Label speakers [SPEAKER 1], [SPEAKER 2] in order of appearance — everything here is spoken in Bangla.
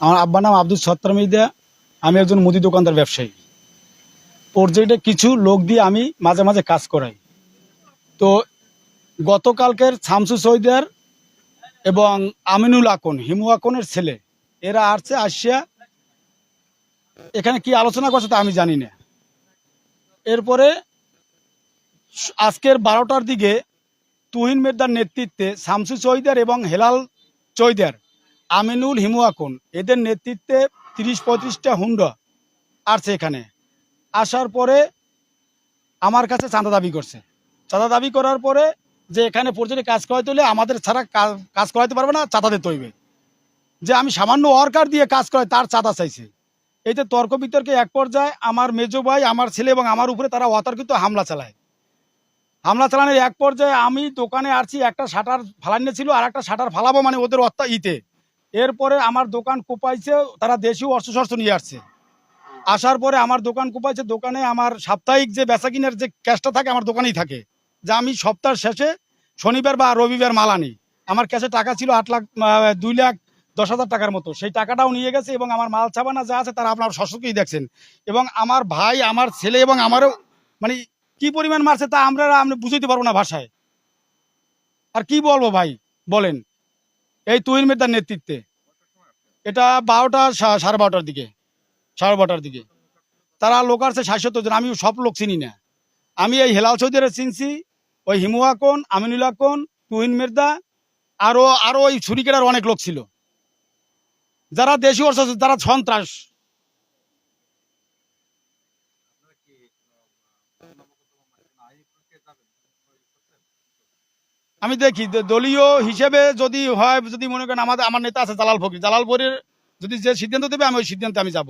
[SPEAKER 1] আমার আব্বার নাম আব্দুল সত্তার আমি একজন মুদি দোকানদার ব্যবসায়ী। প্রজেক্টে কিছু লোক দিয়ে আমি মাঝে মাঝে কাজ করাই। তো গতকালকের শামসু সৈদার এবং আমিনুল আকন, হিমু আকনের ছেলে, এরা আসছে, আসিয়া এখানে কি আলোচনা করছে তা আমি জানি না। এরপরে আজকের বারোটার দিকে তুহিন মেদার নেতৃত্বে শামসু চৈদার এবং হেলাল চৈদার আমিনুল হিমু আকন এদের নেতৃত্বে তিরিশ পঁয়ত্রিশটা হুন্ডা আসছে এখানে। আসার পরে আমার কাছে চাঁদা দাবি করছে। চাঁদা দাবি করার পরে যে এখানে পর্যটন কাজ করাইতে হলে আমাদের ছাড়া কাজ করাইতে পারবে না, চাঁদা দিতে হইবে। যে আমি সামান্য ওয়ার্কার দিয়ে কাজ করাই, তার চাঁদা চাইছে। এতে তর্ক বিতর্কে এক পর্যায়ে আমার মেজো ভাই, আমার ছেলে এবং আমার উপরে তারা অতর্কিত হামলা চালায়। হামলা চালানোর এক পর্যায়ে আমি দোকানে আসছি, একটা শাটার ফালানো ছিল আর একটা শাটার ফালাবো মানে ওদের অত্যা ইতে এরপরে আমার দোকান কোপাইছে, তারা দেশীয় অস্ত্র শস্ত্র নিয়ে আসছে। আসার পরে আমার দোকান কোপাইছে, দোকানে আমার সাপ্তাহিক যে বেচা কিনার যে ক্যাশটা থাকে, আমার দোকানেই থাকে। যা আমি সপ্তাহের শেষে শনিবার বা রবিবার মাল আনি। আমার ক্যাশে টাকা ছিল আট লাখ দুই লাখ দশ হাজার টাকার মতো। সেই টাকাটাও নিয়ে গেছে এবং আমার মাল ছাপানা যা আছে, তারা আপনার শস্যকেই দেখছেন। এবং আমার ভাই, আমার ছেলে এবং আমারও মানে কি পরিমাণ মারছে তা আমরা আমরা বুঝতে পারব না ভাষায়। আর কি বলব ভাই? বলেন। এই তুহিন মেদার নেতৃত্বে। এটা বারোটা সাড়ে বারোটার দিকে, সাড়ে বারোটার দিকে। তারা লোক আসছে ষাট জন আমি সব লোক চিনি না। আমি এই হেলাল চৌধুরীর চিনছি, ওই হিমু আকন আমিনুল আকন তুহিন মির্দা, আরও আরও ওই ছুরিকেরার অনেক লোক ছিল। যারা দেশি অর্থ যারা সন্ত্রাস। আমি দেখি দলীয় হিসেবে যদি হয়, যদি মনে করেন আমাদের, আমার নেতা আছে জালাল ফকির জালাল ফকির যদি যে সিদ্ধান্ত দেবে, আমি ওই সিদ্ধান্তে আমি যাব।